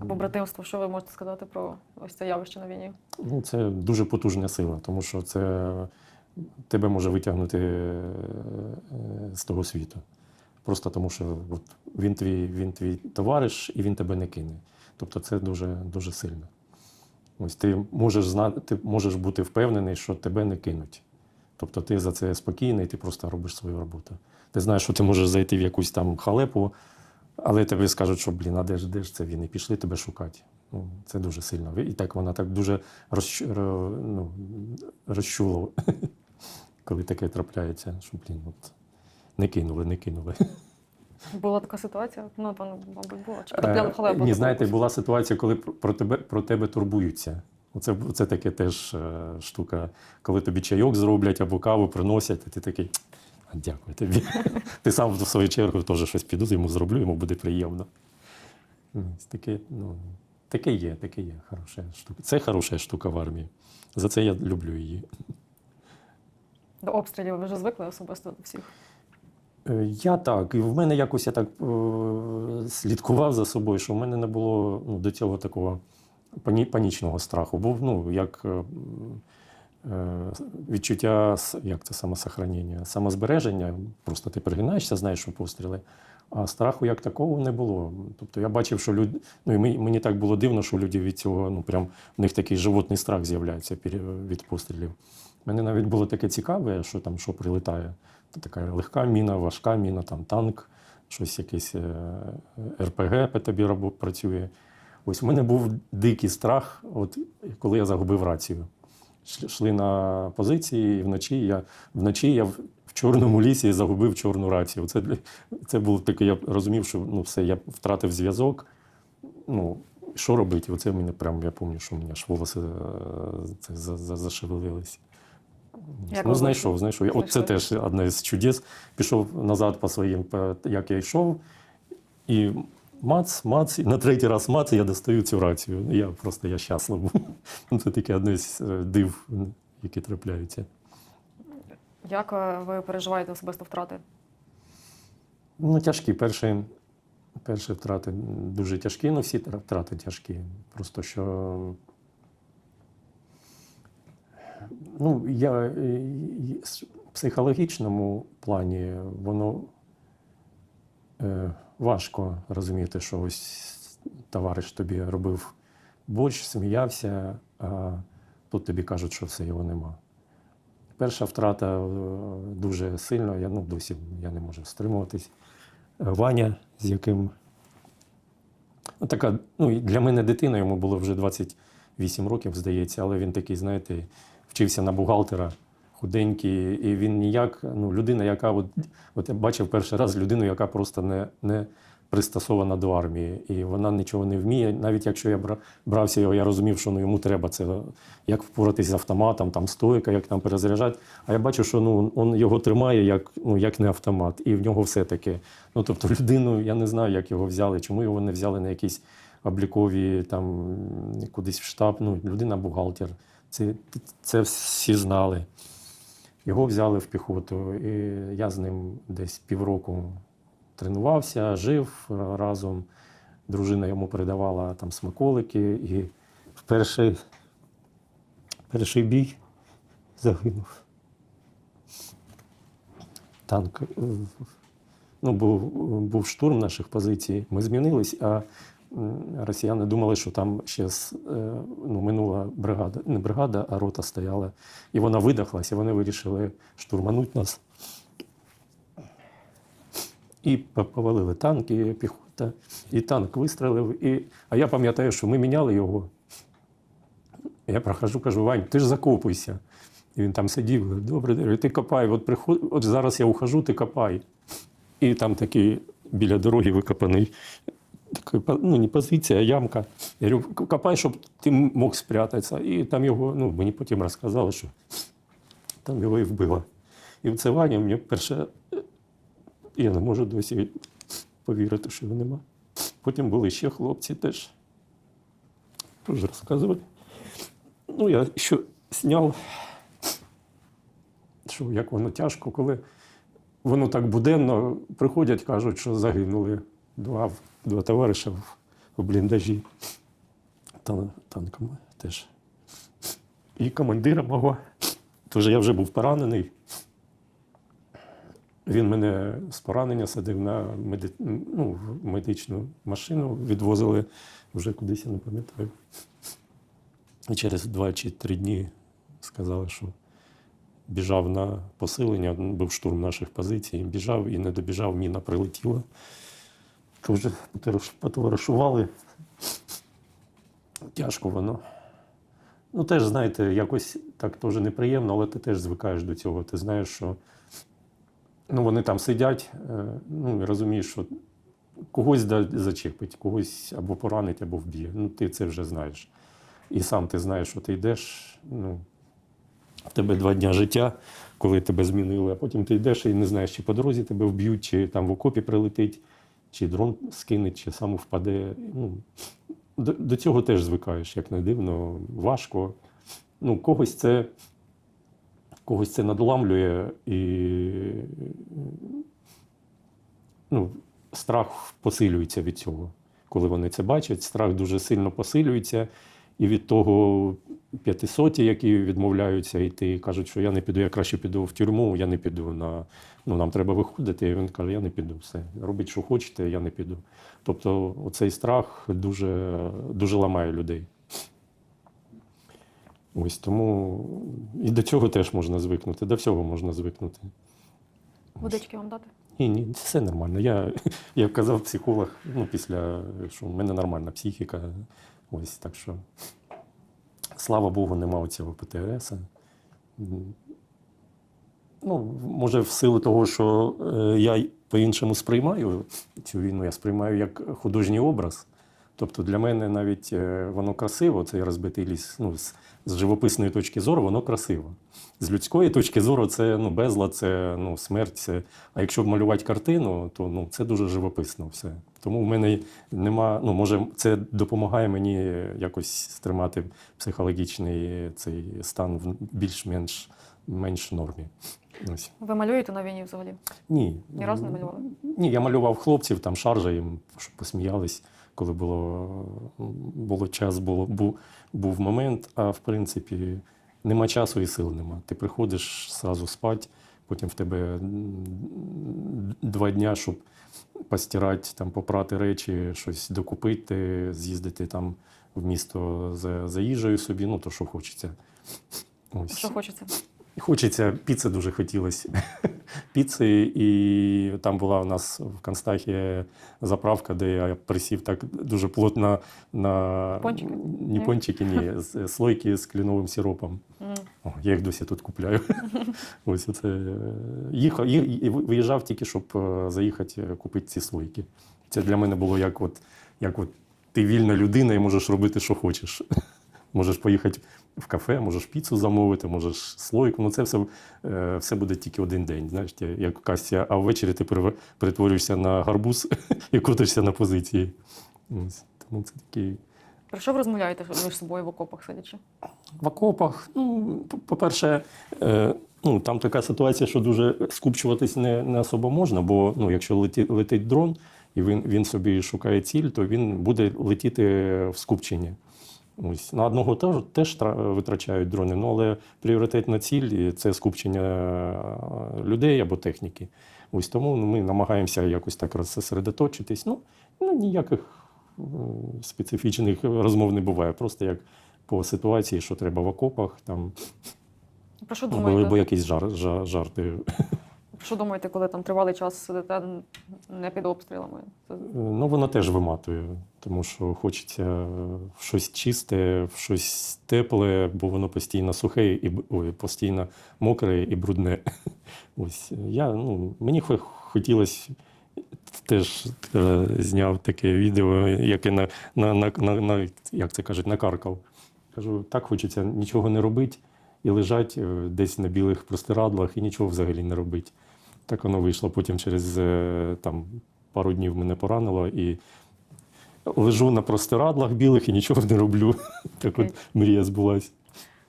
Або братимство, що ви можете сказати про ось це явище на війні? Ну, це дуже потужна сила, тому що це тебе може витягнути е, з того світу. Просто тому, що от він, твій, він твій товариш і він тебе не кине. Тобто це дуже, дуже сильно. Ось ти можеш знати, ти можеш бути впевнений, що тебе не кинуть. Тобто ти за це спокійний, ти просто робиш свою роботу. Ти знаєш, що ти можеш зайти в якусь там халепу, але тобі скажуть, що блін, а де ж, де ж це він? І пішли тебе шукати. Ну, це дуже сильно. І так вона так дуже розч... ну, розчуло, коли таке трапляється, що блін, от не кинули, не кинули. Була така ситуація? Ну, то, мабуть, була. Чи Е, потрапляли в? Ні, знаєте, була ситуація, коли про тебе, про тебе турбуються. Оце, це таке теж е, штука, коли тобі чайок зроблять або каву приносять, і ти такий. «А, Дякую тобі. Ти сам в свою чергу теж щось піду, йому зроблю, йому буде приємно. Таке, ну, таке є, таке є. Хороша штука. Це хороша штука в армії. За це я люблю її. До обстрілів ви вже звикли особисто до всіх. Е, Я так, і в мене якось я так е, слідкував за собою, що в мене не було ну, до цього такого пані, панічного страху. Був ну, як е, відчуття як це самосохранення, самозбереження. Просто ти пригинаєшся, знаєш, що постріли. А страху як такого не було. Тобто я бачив, що люди. Ну і мені, так було дивно, що люди від цього, ну прям в них такий животний страх з'являється від пострілів. Мене навіть було таке цікаве, що там що прилітає. Та Така легка міна, важка міна, там танк, щось якийсь е, РПГ по тобі працює. Ось у мене був дикий страх, от коли я загубив рацію. Йшли на позиції, і вночі я вночі я в, в чорному лісі загубив чорну рацію. Це, це було таке, я розумів, що ну, все, я втратив зв'язок. Ну, що робити? Оце мене прям, я пам'ятаю, що у мене аж волоси е, це, за, за, зашевелилися. Як ну, знайшов, знайшов. Я- От це теж одне з чудес. Пішов назад по своїм, як я йшов, і мац, мац, і на третій раз мац, і я достаю цю рацію. Я просто я щасливий. Це таке одне з е, див, які трапляються. Як е, ви переживаєте особисто втрати? Ну, тяжкі. Перші, перші втрати дуже тяжкі, ну всі втрати тяжкі. Просто що. Ну, я е, в психологічному плані воно е, важко розуміти, що ось товариш тобі робив борщ, сміявся, а тут тобі кажуть, що все його нема. Перша втрата е, дуже сильно, я ну, досі я не можу стримуватись. Е, Ваня, з яким ну, така, ну, для мене дитина, йому було вже 28 років, здається, але він такий, знаєте, вчився на бухгалтера, худенький, і він ніяк, ну, людина, яка, от, от я бачив перший раз людину, яка просто не, не пристосована до армії, і вона нічого не вміє. Навіть якщо я бра- брався його, я розумів, що ну, йому треба це, як впоратись з автоматом, там стойка, як там перезаряджати. А я бачу, що ну, він його тримає як, ну, як не автомат, і в нього все таке. Ну, тобто людину, я не знаю, як його взяли, чому його не взяли на якісь облікові там кудись в штаб. Ну, людина бухгалтер. Це, це всі знали. Його взяли в піхоту, і я з ним десь півроку тренувався, жив разом. Дружина йому передавала там смаколики, і в перший, перший бій загинув. Танк. е, Ну, був, був штурм наших позицій. Ми змінились, а росіяни думали, що там ще е, ну, минула бригада, не бригада, а рота стояла. І вона видохлась, і вони вирішили штурманути нас. І повалили танки, піхота, і танк вистрелив. І... А я пам'ятаю, що ми міняли його. Я прохожу, кажу, Вань, ти ж закопуйся. І він там сидів, говорить, добре, ти копай, от, приход... от зараз я ухожу, ти копай. І там такий біля дороги викопаний. Така, по- ну, не позиція, а ямка. Я говорю, «К- копай, щоб ти мог спрятатися. І там його, ну, мені потім розказали, що там його і вбило. І це Ваня мені перше, я не можу досі повірити, що його нема. Потім були ще хлопці теж. Теж розказували. Ну, я ще зняв, що як воно тяжко, коли воно так буденно приходять, кажуть, що загинули два, два товариша в в бліндажі тан- танком теж. І командира мого. Тож я вже був поранений. Він мене з поранення садив на меди... ну, медичну машину, відвозили вже кудись, я не пам'ятаю. І через два чи три дні сказали, що біжав на посилення, був штурм наших позицій, біжав і не добіжав, міна прилетіла. Потовариш- потоваришували. Тяжко воно. Ну, теж, знаєте, якось так теж неприємно, але ти теж звикаєш до цього. Ти знаєш, що ну, вони там сидять, е, ну, розумієш, що когось зачепить, когось або поранить, або вб'є. Ну, ти це вже знаєш. І сам ти знаєш, що ти йдеш. Ну, в тебе два дня життя, коли тебе змінили, а потім ти йдеш і не знаєш, чи по дорозі тебе вб'ють, чи там в окопі прилетить, чи дрон скине, чи сам впаде. Ну, до, до цього теж звикаєш, як не дивно, важко. Ну, когось це, когось це надламлює і ну, страх посилюється від цього. Коли вони це бачать, страх дуже сильно посилюється. І від того 500, які відмовляються йти, кажуть, що я не піду, я краще піду в тюрму, я не піду на ну нам треба виходити. І він каже, я не піду. Все, робіть, що хочете, я не піду. Тобто, оцей страх дуже, дуже ламає людей. Ось тому і до цього теж можна звикнути, до всього можна звикнути. Водички вам дати? Ні, ні, це все нормально. Я, як казав психолог, ну, після, що в мене нормальна психіка. Ось так що, слава Богу, нема цього ПТРС. Ну, може, в силу того, що е, я по-іншому сприймаю цю війну, я сприймаю як художній образ. Тобто для мене навіть е, воно красиво, цей розбитий ліс. Ну, з, з живописної точки зору, воно красиво. З людської точки зору, це ну, безлад, це ну, смерть. Це... А якщо малювати картину, то ну, це дуже живописно все. Тому в мене нема, ну, може, це допомагає мені якось стримати психологічний цей стан в більш-менш менш нормі. Ось. Ви малюєте на війні взагалі? Ні. Ні разу не малювали? Ні, я малював хлопців, там шаржа їм, щоб посміялись, коли було, було час, було, був, був момент, а в принципі нема часу і сил нема. Ти приходиш зразу спати, потім в тебе два дня, щоб постирати, там, попрати речі, щось докупити, з'їздити там в місто за, за їжею собі, ну то що хочеться. Ось. Що хочеться? Хочеться, піци дуже хотілося. Піци, і там була у нас в Констахі заправка, де я присів так дуже плотно на Пончики? Ні, пончики, ні, слойки з кленовим сиропом. О, я їх досі тут купляю. Ось оце. Їхав, ї- і виїжджав тільки, щоб е, заїхати е, купити ці слойки. Це для мене було як от, як от ти вільна людина і можеш робити, що хочеш. Можеш поїхати в кафе, можеш піцу замовити, можеш слойку. Ну це все, е, все буде тільки один день. Знаєш, як кася, а ввечері ти перетворюєшся на гарбуз і крутишся на позиції. Ось. Тому це такий. Про що ви розмовляєте між собою в окопах сидячи? В окопах, ну, по- по-перше, е, ну, там така ситуація, що дуже скупчуватись не, не особо можна, бо ну, якщо леті, летить дрон і він, він собі шукає ціль, то він буде летіти в скупченні. Ось. На одного теж, теж тра- витрачають дрони, ну, але пріоритетна ціль це скупчення е, людей або техніки. Ось тому ну, ми намагаємося якось так розсередоточитись. Ну, ну ніяких специфічних розмов не буває. Просто як по ситуації, що треба в окопах, там, Про що або, або думаєте? якісь жар, жар, жарти. Що думаєте, коли там тривалий час сидите не під обстрілами? Ну, воно теж виматує, тому що хочеться в щось чисте, в щось тепле, бо воно постійно сухе і ой, постійно мокре і брудне. Ось я, ну, мені хо- хотілося. Теж е, зняв таке відео, яке на, на, на, на, на як це кажуть, накаркав. Кажу, так хочеться нічого не робити і лежать е, десь на білих простирадлах і нічого взагалі не робити. Так воно вийшло. Потім через е, там, пару днів мене поранило і лежу на простирадлах білих і нічого не роблю. Так от мрія збулась.